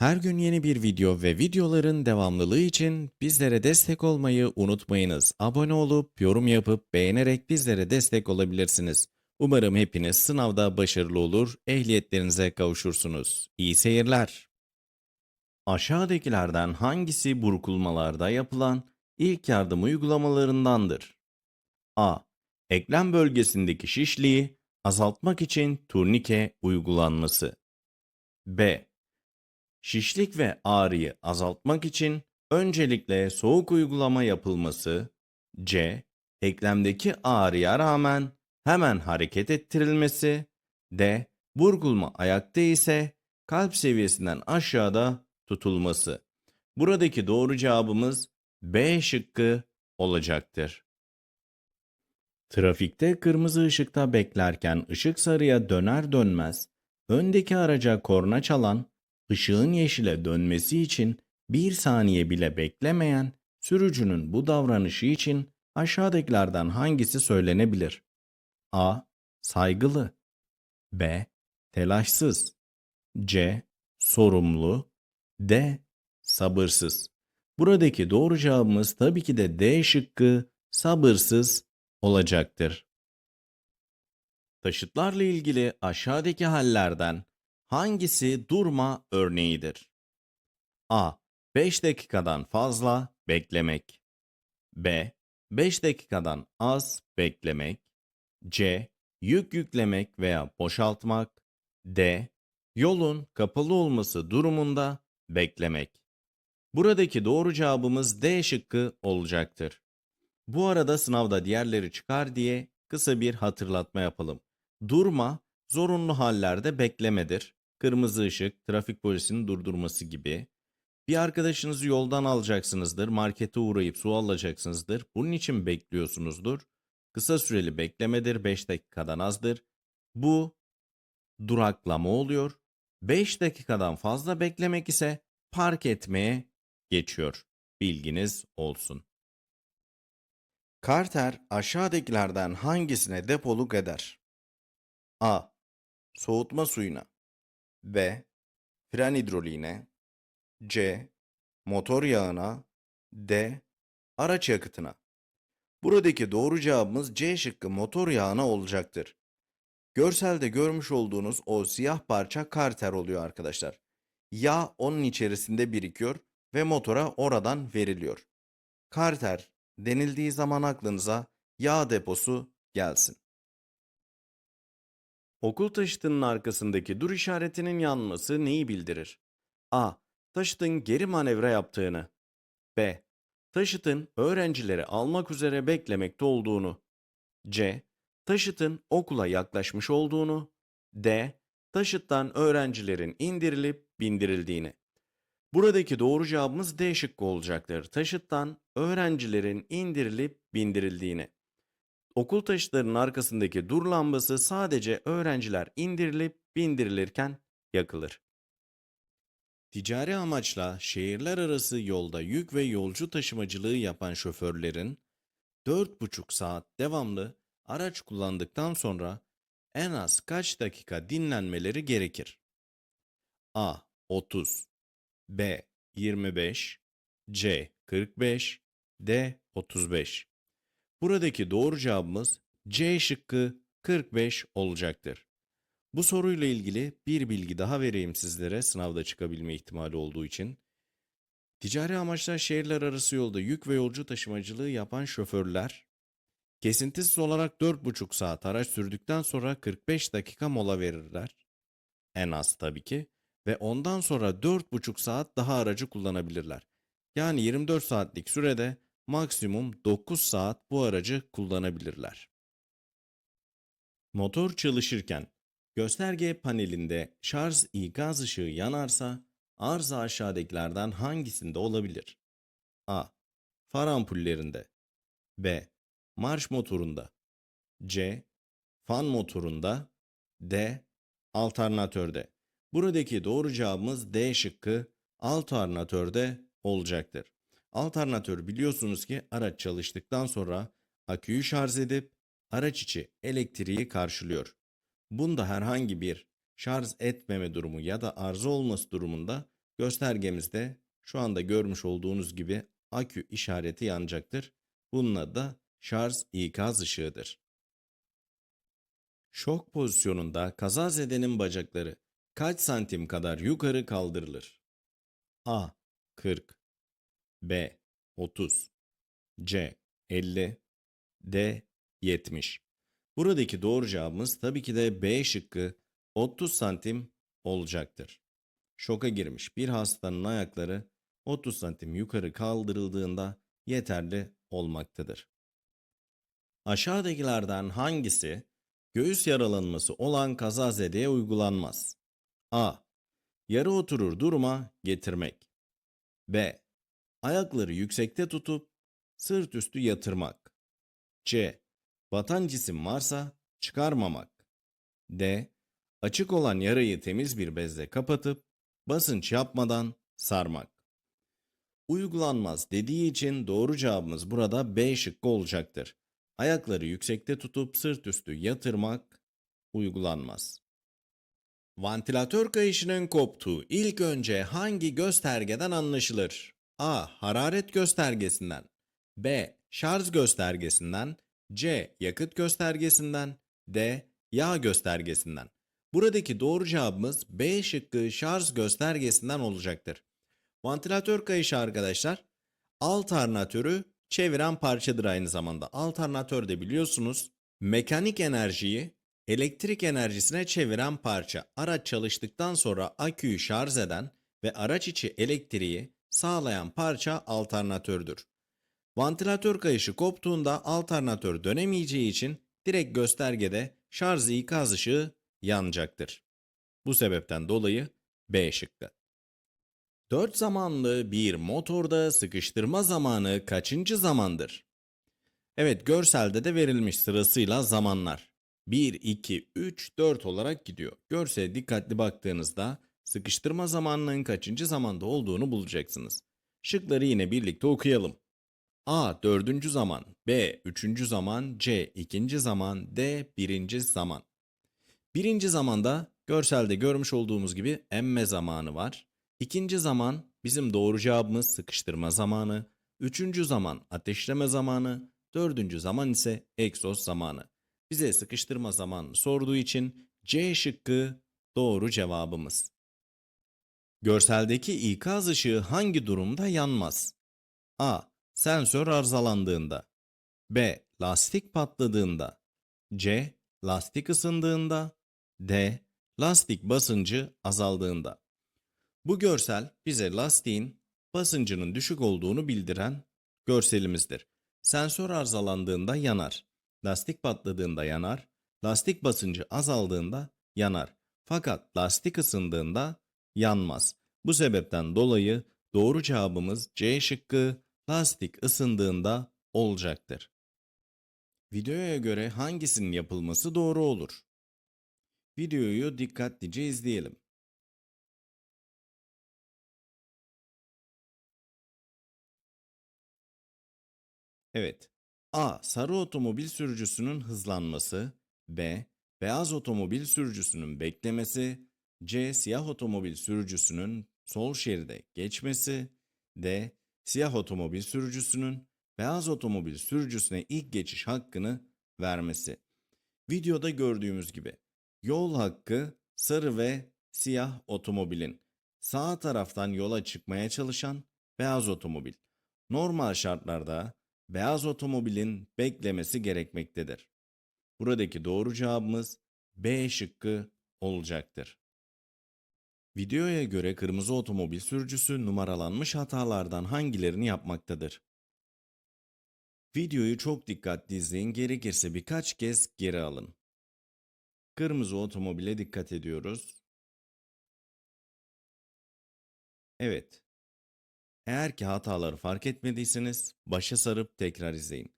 Her gün yeni bir video ve videoların devamlılığı için bizlere destek olmayı unutmayınız. Abone olup, yorum yapıp, beğenerek bizlere destek olabilirsiniz. Umarım hepiniz sınavda başarılı olur, ehliyetlerinize kavuşursunuz. İyi seyirler. Aşağıdakilerden hangisi burkulmalarda yapılan ilk yardım uygulamalarındandır? A. Eklem bölgesindeki şişliği azaltmak için turnike uygulanması. B. Şişlik ve ağrıyı azaltmak için öncelikle soğuk uygulama yapılması. C. Eklemdeki ağrıya rağmen hemen hareket ettirilmesi. D. Burgulma ayakta ise kalp seviyesinden aşağıda tutulması. Buradaki doğru cevabımız B şıkkı olacaktır. Trafikte kırmızı ışıkta beklerken ışık sarıya döner dönmez öndeki araca korna çalan, ışığın yeşile dönmesi için bir saniye bile beklemeyen sürücünün bu davranışı için aşağıdakilerden hangisi söylenebilir? A. Saygılı B. Telaşsız C. Sorumlu D. Sabırsız. Buradaki doğru cevabımız tabii ki de D şıkkı sabırsız olacaktır. Taşıtlarla ilgili aşağıdaki hallerden hangisi durma örneğidir? A. 5 dakikadan fazla beklemek. B. 5 dakikadan az beklemek. C. Yük yüklemek veya boşaltmak. D. Yolun kapalı olması durumunda beklemek. Buradaki doğru cevabımız D şıkkı olacaktır. Bu arada sınavda diğerleri çıkar diye kısa bir hatırlatma yapalım. Durma, zorunlu hallerde beklemedir. Kırmızı ışık, trafik polisinin durdurması gibi. Bir arkadaşınızı yoldan alacaksınızdır, markete uğrayıp su alacaksınızdır. Bunun için bekliyorsunuzdur. Kısa süreli beklemedir, 5 dakikadan azdır. Bu duraklama oluyor. 5 dakikadan fazla beklemek ise park etmeye geçiyor. Bilginiz olsun. Carter aşağıdakilerden hangisine depoluk eder? A. Soğutma suyuna B. Fren hidroliğine C. Motor yağına D. Araç yakıtına Buradaki doğru cevabımız C şıkkı motor yağına olacaktır. Görselde görmüş olduğunuz o siyah parça karter oluyor arkadaşlar. Yağ onun içerisinde birikiyor ve motora oradan veriliyor. Karter denildiği zaman aklınıza yağ deposu gelsin. Okul taşıtının arkasındaki dur işaretinin yanması neyi bildirir? A. Taşıtın geri manevra yaptığını. B. Taşıtın öğrencileri almak üzere beklemekte olduğunu. C. Taşıtın okula yaklaşmış olduğunu. D. Taşıttan öğrencilerin indirilip bindirildiğini. Buradaki doğru cevabımız D şıkkı olacaktır. Taşıttan öğrencilerin indirilip bindirildiğini. Okul taşıtlarının arkasındaki dur lambası sadece öğrenciler indirilip bindirilirken yakılır. Ticari amaçla şehirler arası yolda yük ve yolcu taşımacılığı yapan şoförlerin 4,5 saat devamlı araç kullandıktan sonra en az kaç dakika dinlenmeleri gerekir? A. 30 B. 25 C. 45 D. 35 Buradaki doğru cevabımız C şıkkı 45 olacaktır. Bu soruyla ilgili bir bilgi daha vereyim sizlere sınavda çıkabilme ihtimali olduğu için. Ticari amaçla şehirler arası yolda yük ve yolcu taşımacılığı yapan şoförler kesintisiz olarak 4,5 saat araç sürdükten sonra 45 dakika mola verirler. En az tabii ki ve ondan sonra 4,5 saat daha aracı kullanabilirler. Yani 24 saatlik sürede maksimum 9 saat bu aracı kullanabilirler. Motor çalışırken gösterge panelinde şarj ikaz ışığı yanarsa arıza aşağıdakilerden hangisinde olabilir? A. Far ampullerinde B. Marş motorunda C. Fan motorunda D. Alternatörde. Buradaki doğru cevabımız D şıkkı alternatörde olacaktır. Alternatör biliyorsunuz ki araç çalıştıktan sonra aküyü şarj edip araç içi elektriği karşılıyor. Bunda herhangi bir şarj etmeme durumu ya da arıza olması durumunda göstergemizde şu anda görmüş olduğunuz gibi akü işareti yanacaktır. Bunun adı da şarj ikaz ışığıdır. Şok pozisyonunda kazazedenin bacakları kaç santim kadar yukarı kaldırılır? A. 40 B. 30 C. 50 D. 70 Buradaki doğru cevabımız tabii ki de B şıkkı 30 santim olacaktır. Şoka girmiş bir hastanın ayakları 30 santim yukarı kaldırıldığında yeterli olmaktadır. Aşağıdakilerden hangisi göğüs yaralanması olan kazazedeye uygulanmaz? A. Yarı oturur duruma getirmek. B. Ayakları yüksekte tutup sırt üstü yatırmak. C. Batan cisim varsa çıkarmamak. D. Açık olan yarayı temiz bir bezle kapatıp basınç yapmadan sarmak. Uygulanmaz dediği için doğru cevabımız burada B şıkkı olacaktır. Ayakları yüksekte tutup sırt üstü yatırmak uygulanmaz. Vantilatör kayışının koptuğu ilk önce hangi göstergeden anlaşılır? A. Hararet göstergesinden B. Şarj göstergesinden C. Yakıt göstergesinden D. Yağ göstergesinden. Buradaki doğru cevabımız B şıkkı şarj göstergesinden olacaktır. Vantilatör kayışı arkadaşlar alternatörü çeviren parçadır aynı zamanda. Alternatör de biliyorsunuz mekanik enerjiyi elektrik enerjisine çeviren parça. Araç çalıştıktan aküyü aküyü şarj eden ve araç içi elektriği sağlayan parça alternatördür. Vantilatör kayışı koptuğunda alternatör dönemeyeceği için direkt göstergede şarj ikaz ışığı yanacaktır. Bu sebepten dolayı B şıkkı. 4 zamanlı bir motorda sıkıştırma zamanı kaçıncı zamandır? Evet görselde de verilmiş sırasıyla zamanlar. 1, 2, 3, 4 olarak gidiyor. Görsele dikkatli baktığınızda sıkıştırma zamanının kaçıncı zamanda olduğunu bulacaksınız. Şıkları yine birlikte okuyalım. A. Dördüncü zaman B. Üçüncü zaman C. ikinci zaman D. Birinci zaman Birinci zamanda görselde görmüş olduğumuz gibi emme zamanı var. İkinci zaman bizim doğru cevabımız sıkıştırma zamanı. Üçüncü zaman ateşleme zamanı. Dördüncü zaman ise egzoz zamanı. Bize sıkıştırma zamanını sorduğu için C şıkkı doğru cevabımız. Görseldeki ikaz ışığı hangi durumda yanmaz? A. Sensör arızalandığında. B. Lastik patladığında. C. Lastik ısındığında. D. Lastik basıncı azaldığında. Bu görsel bize lastiğin basıncının düşük olduğunu bildiren görselimizdir. Sensör arızalandığında yanar. Lastik patladığında yanar. Lastik basıncı azaldığında yanar. Fakat lastik ısındığında yanmaz. Bu sebepten dolayı doğru cevabımız C şıkkı lastik ısındığında olacaktır. Videoya göre hangisinin yapılması doğru olur? Videoyu dikkatlice izleyelim. Evet. A. Sarı otomobil sürücüsünün hızlanması. B. Beyaz otomobil sürücüsünün beklemesi. C. Siyah otomobil sürücüsünün sol şeride geçmesi. D. Siyah otomobil sürücüsünün beyaz otomobil sürücüsüne ilk geçiş hakkını vermesi. Videoda gördüğümüz gibi Yol hakkı sarı ve siyah otomobilin. Sağ taraftan yola çıkmaya çalışan beyaz otomobil. Normal şartlarda beyaz otomobilin beklemesi gerekmektedir. Buradaki doğru cevabımız B şıkkı olacaktır. Videoya göre kırmızı otomobil sürücüsü numaralanmış hatalardan hangilerini yapmaktadır? Videoyu çok dikkatli izleyin, gerekirse birkaç kez geri alın. Kırmızı otomobile dikkat ediyoruz. Evet. Eğer ki hataları fark etmediyseniz başa sarıp tekrar izleyin.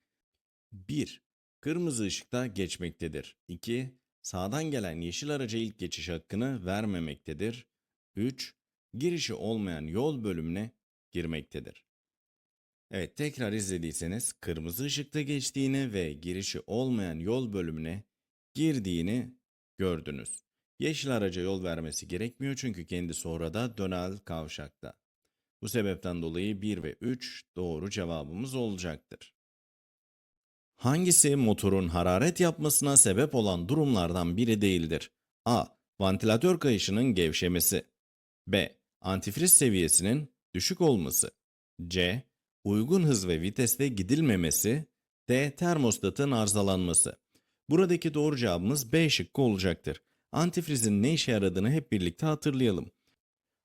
1. Kırmızı ışıkta geçmektedir. 2. Sağdan gelen yeşil araca ilk geçiş hakkını vermemektedir. 3. Girişi olmayan yol bölümüne girmektedir. Evet tekrar izlediyseniz kırmızı ışıkta geçtiğini ve girişi olmayan yol bölümüne girdiğini gördünüz. Yeşil araca yol vermesi gerekmiyor çünkü kendisi orada dönel kavşakta. Bu sebepten dolayı 1 ve 3 doğru cevabımız olacaktır. Hangisi motorun hararet yapmasına sebep olan durumlardan biri değildir? A. Vantilatör kayışının gevşemesi. B. Antifriz seviyesinin düşük olması. C. Uygun hız ve viteste gidilmemesi. D. Termostatın arızalanması. Buradaki doğru cevabımız B şıkkı olacaktır. Antifrizin ne işe yaradığını hep birlikte hatırlayalım.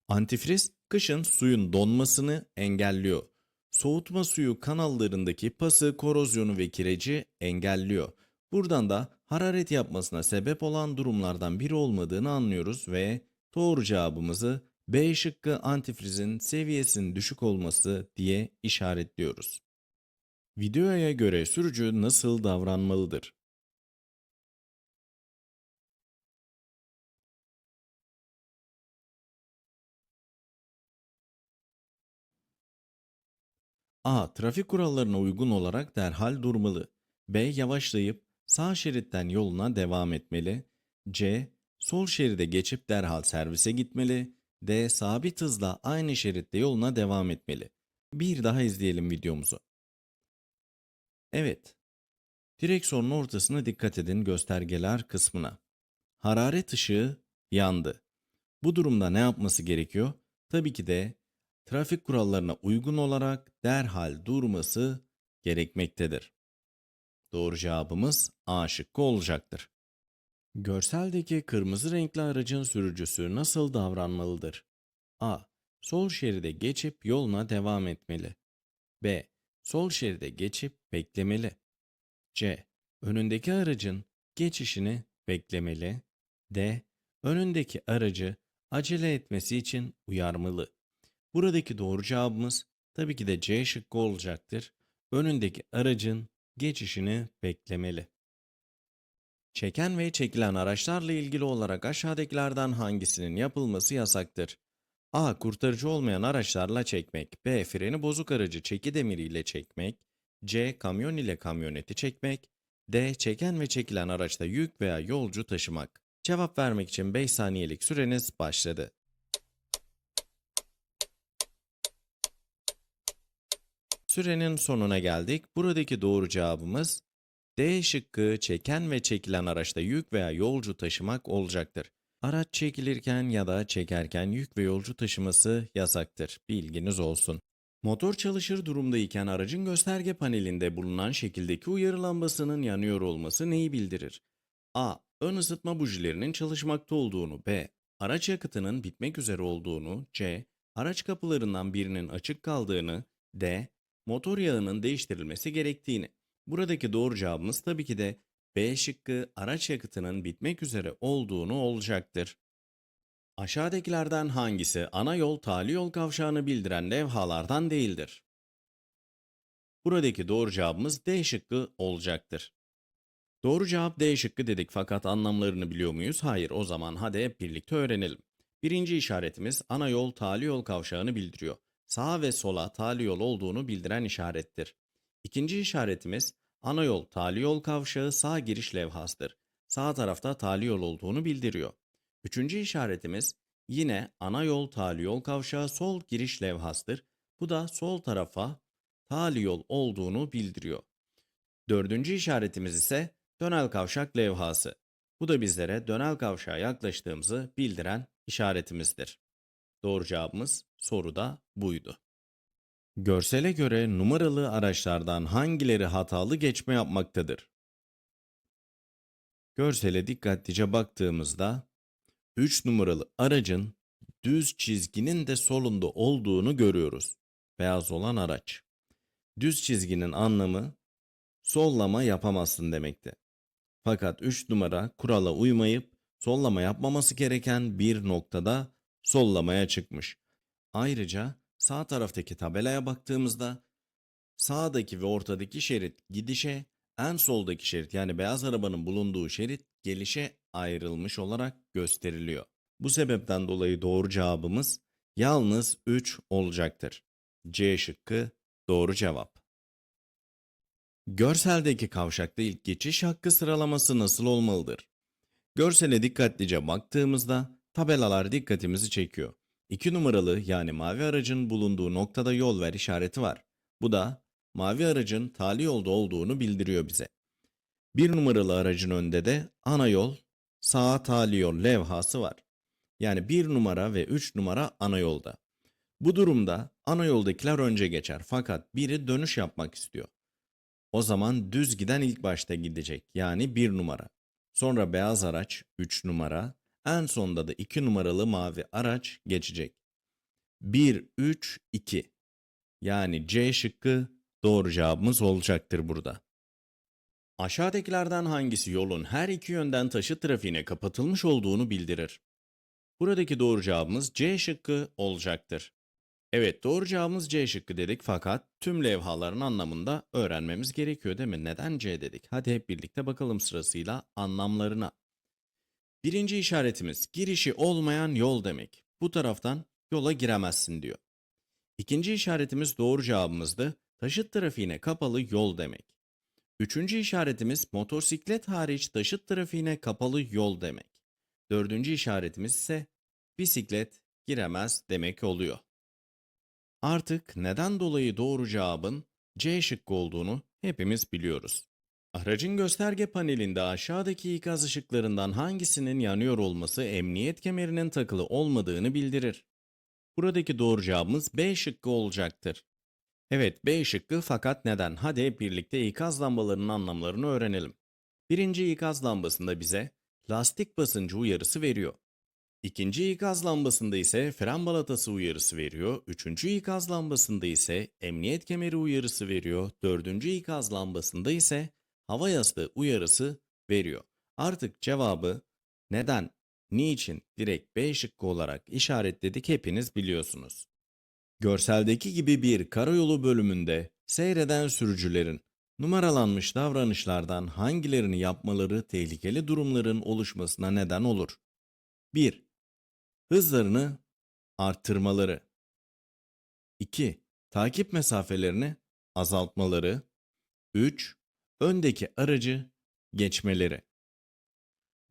Antifriz, kışın suyun donmasını engelliyor. Soğutma suyu kanallarındaki pası, korozyonu ve kireci engelliyor. Buradan da hararet yapmasına sebep olan durumlardan biri olmadığını anlıyoruz ve doğru cevabımızı B şıkkı antifrizin seviyesinin düşük olması diye işaretliyoruz. Videoya göre sürücü nasıl davranmalıdır? A. Trafik kurallarına uygun olarak derhal durmalı. B. Yavaşlayıp sağ şeritten yoluna devam etmeli. C. Sol şeride geçip derhal servise gitmeli. D. Sabit hızla aynı şeritte yoluna devam etmeli. Bir daha izleyelim videomuzu. Evet. Direksiyonun ortasına dikkat edin göstergeler kısmına. Hararet ışığı yandı. Bu durumda ne yapması gerekiyor? Tabii ki de trafik kurallarına uygun olarak derhal durması gerekmektedir. Doğru cevabımız A şıkkı olacaktır. Görseldeki kırmızı renkli aracın sürücüsü nasıl davranmalıdır? A. Sol şeride geçip yoluna devam etmeli. B. Sol şeride geçip beklemeli. C. Önündeki aracın geçişini beklemeli. D. Önündeki aracı acele etmesi için uyarmalı. Buradaki doğru cevabımız tabii ki de C şıkkı olacaktır. Önündeki aracın geçişini beklemeli. Çeken ve çekilen araçlarla ilgili olarak aşağıdakilerden hangisinin yapılması yasaktır? A. Kurtarıcı olmayan araçlarla çekmek. B. Freni bozuk aracı çeki demiriyle çekmek. C. Kamyon ile kamyoneti çekmek. D. Çeken ve çekilen araçta yük veya yolcu taşımak. Cevap vermek için 5 saniyelik süreniz başladı. Sürenin sonuna geldik. Buradaki doğru cevabımız D şıkkı çeken ve çekilen araçta yük veya yolcu taşımak olacaktır. Araç çekilirken ya da çekerken yük ve yolcu taşıması yasaktır. Bilginiz olsun. Motor çalışır durumdayken aracın gösterge panelinde bulunan şekildeki uyarı lambasının yanıyor olması neyi bildirir? A. Ön ısıtma bujilerinin çalışmakta olduğunu. B. Araç yakıtının bitmek üzere olduğunu. C. Araç kapılarından birinin açık kaldığını. D. Motor yağının değiştirilmesi gerektiğini. Buradaki doğru cevabımız tabii ki de B şıkkı araç yakıtının bitmek üzere olduğunu olacaktır. Aşağıdakilerden hangisi ana yol tali yol kavşağını bildiren levhalardan değildir? Buradaki doğru cevabımız D şıkkı olacaktır. Doğru cevap D şıkkı dedik fakat anlamlarını biliyor muyuz? Hayır o zaman hadi hep birlikte öğrenelim. Birinci işaretimiz ana yol tali yol kavşağını bildiriyor. Sağa ve sola tali yol olduğunu bildiren işarettir. İkinci işaretimiz ana yol tali yol kavşağı sağ giriş levhasıdır. Sağ tarafta tali yol olduğunu bildiriyor. Üçüncü işaretimiz yine ana yol tali yol kavşağı sol giriş levhasıdır. Bu da sol tarafa tali yol olduğunu bildiriyor. Dördüncü işaretimiz ise dönel kavşak levhası. Bu da bizlere dönel kavşağa yaklaştığımızı bildiren işaretimizdir. Doğru cevabımız soruda buydu. Görsele göre numaralı araçlardan hangileri hatalı geçme yapmaktadır? Görsele dikkatlice baktığımızda 3 numaralı aracın düz çizginin de solunda olduğunu görüyoruz. Beyaz olan araç. Düz çizginin anlamı sollama yapamazsın demekti. Fakat 3 numara kurala uymayıp sollama yapmaması gereken bir noktada sollamaya çıkmış. Ayrıca sağ taraftaki tabelaya baktığımızda sağdaki ve ortadaki şerit gidişe, en soldaki şerit yani beyaz arabanın bulunduğu şerit gelişe ayrılmış olarak gösteriliyor. Bu sebepten dolayı doğru cevabımız yalnız 3 olacaktır. C şıkkı doğru cevap. Görseldeki kavşakta ilk geçiş hakkı sıralaması nasıl olmalıdır? Görsele dikkatlice baktığımızda tabelalar dikkatimizi çekiyor. 2 numaralı yani mavi aracın bulunduğu noktada yol ver işareti var. Bu da mavi aracın tali yolda olduğunu bildiriyor bize. 1 numaralı aracın önünde de ana yol, sağa tali yol levhası var. Yani 1 numara ve 3 numara ana yolda. Bu durumda ana yoldakiler önce geçer fakat biri dönüş yapmak istiyor. O zaman düz giden ilk başta gidecek yani 1 numara. Sonra beyaz araç 3 numara, en sonda da 2 numaralı mavi araç geçecek. 1, 3, 2. Yani C şıkkı doğru cevabımız olacaktır burada. Aşağıdakilerden hangisi yolun her iki yönden taşıt trafiğine kapatılmış olduğunu bildirir? Buradaki doğru cevabımız C şıkkı olacaktır. Evet doğru cevabımız C şıkkı dedik fakat tüm levhaların anlamında öğrenmemiz gerekiyor değil mi? Neden C dedik? Hadi hep birlikte bakalım sırasıyla anlamlarına. Birinci işaretimiz girişi olmayan yol demek. Bu taraftan yola giremezsin diyor. İkinci işaretimiz doğru cevabımızdı. Taşıt trafiğine kapalı yol demek. Üçüncü işaretimiz motosiklet hariç taşıt trafiğine kapalı yol demek. Dördüncü işaretimiz ise bisiklet giremez demek oluyor. Artık neden dolayı doğru cevabın C şıkkı olduğunu hepimiz biliyoruz. Aracın gösterge panelinde aşağıdaki ikaz ışıklarından hangisinin yanıyor olması emniyet kemerinin takılı olmadığını bildirir. Buradaki doğru cevabımız B şıkkı olacaktır. Evet B şıkkı fakat neden? Hadi hep birlikte ikaz lambalarının anlamlarını öğrenelim. Birinci ikaz lambasında bize lastik basıncı uyarısı veriyor. İkinci ikaz lambasında ise fren balatası uyarısı veriyor. Üçüncü ikaz lambasında ise emniyet kemeri uyarısı veriyor. Dördüncü ikaz lambasında ise hava yastığı uyarısı veriyor. Artık cevabı neden, niçin direkt B şıkkı olarak işaretledik hepiniz biliyorsunuz. Görseldeki gibi bir karayolu bölümünde seyreden sürücülerin numaralanmış davranışlardan hangilerini yapmaları tehlikeli durumların oluşmasına neden olur? 1. Hızlarını arttırmaları. 2. Takip mesafelerini azaltmaları. 3. Öndeki aracı geçmeleri.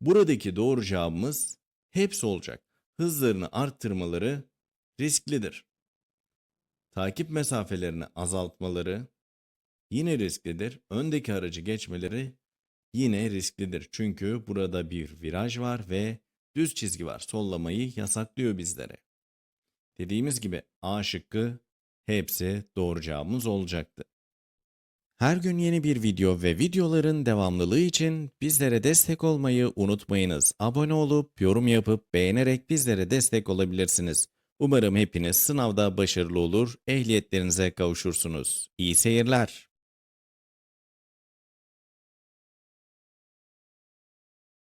Buradaki doğru cevabımız hepsi olacak. Hızlarını arttırmaları risklidir. Takip mesafelerini azaltmaları yine risklidir. Öndeki aracı geçmeleri yine risklidir. Çünkü burada bir viraj var ve düz çizgi var. Sollamayı yasaklıyor bizlere. Dediğimiz gibi A şıkkı hepsi doğru cevabımız olacaktı. Her gün yeni bir video ve videoların devamlılığı için bizlere destek olmayı unutmayınız. Abone olup yorum yapıp beğenerek bizlere destek olabilirsiniz. Umarım hepiniz sınavda başarılı olur, ehliyetlerinize kavuşursunuz. İyi seyirler.